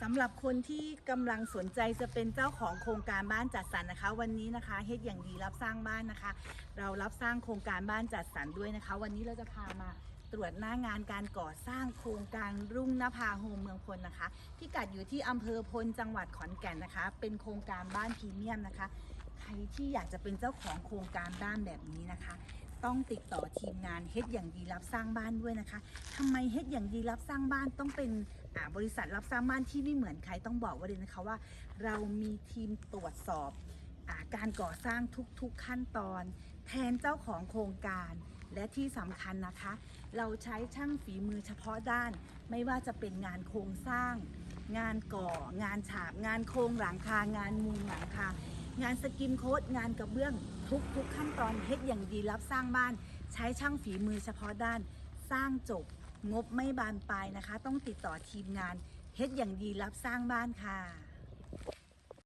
สำหรับคนที่กำลังสนใจจะเป็นเจ้าของโครงการบ้านจัดสรรนะคะ วันนี้นะคะเฮ็ดอย่างดีรับสร้างบ้านนะคะ เรารับสร้างโครงการบ้านจัดสรรด้วยนะคะ วันนี้เราจะพามาตรวจหน้างานการก่อสร้างโครงการรุ่งนภาโฮมเมืองพลนะคะ พิกัดอยู่ที่อำเภอพลจังหวัดขอนแก่นนะคะ เป็นโครงการบ้านพรีเมียมนะคะ ใครที่อยากจะเป็นเจ้าของโครงการบ้านแบบนี้นะคะ ต้องติดต่อทีมงานเฮ็ดอย่างดีรับสร้างบ้านด้วยนะคะทำไมเฮ็ดอย่างดีรับสร้างบ้านต้องเป็น บริษัทรับสร้างบ้านที่ไม่เหมือนใครต้องบอกไว่าเลยนะคะว่า เรามีทีมตรวจสอบอการก่อสร้างทุกๆขั้นตอน แทนเจ้าของโครงการและที่สำคัญนะคะ เราใช้ช่างฝีมือเฉพาะด้าน ไม่ว่าจะเป็นงานโครงสร้าง งานก่อ งานฉาบ งานโครงหลังคางานมุงหลังคางานสกิมโค้ดงานกระเบื้องทุกทุกขั้นตอนเฮ็ดอย่างดีรับสร้างบ้าน ใช้ช่างฝีมือเฉพาะด้าน สร้างจบ งบไม่บานปลายนะคะ ต้องติดต่อทีมงานเฮ็ดอย่างดีรับสร้างบ้านค่ะ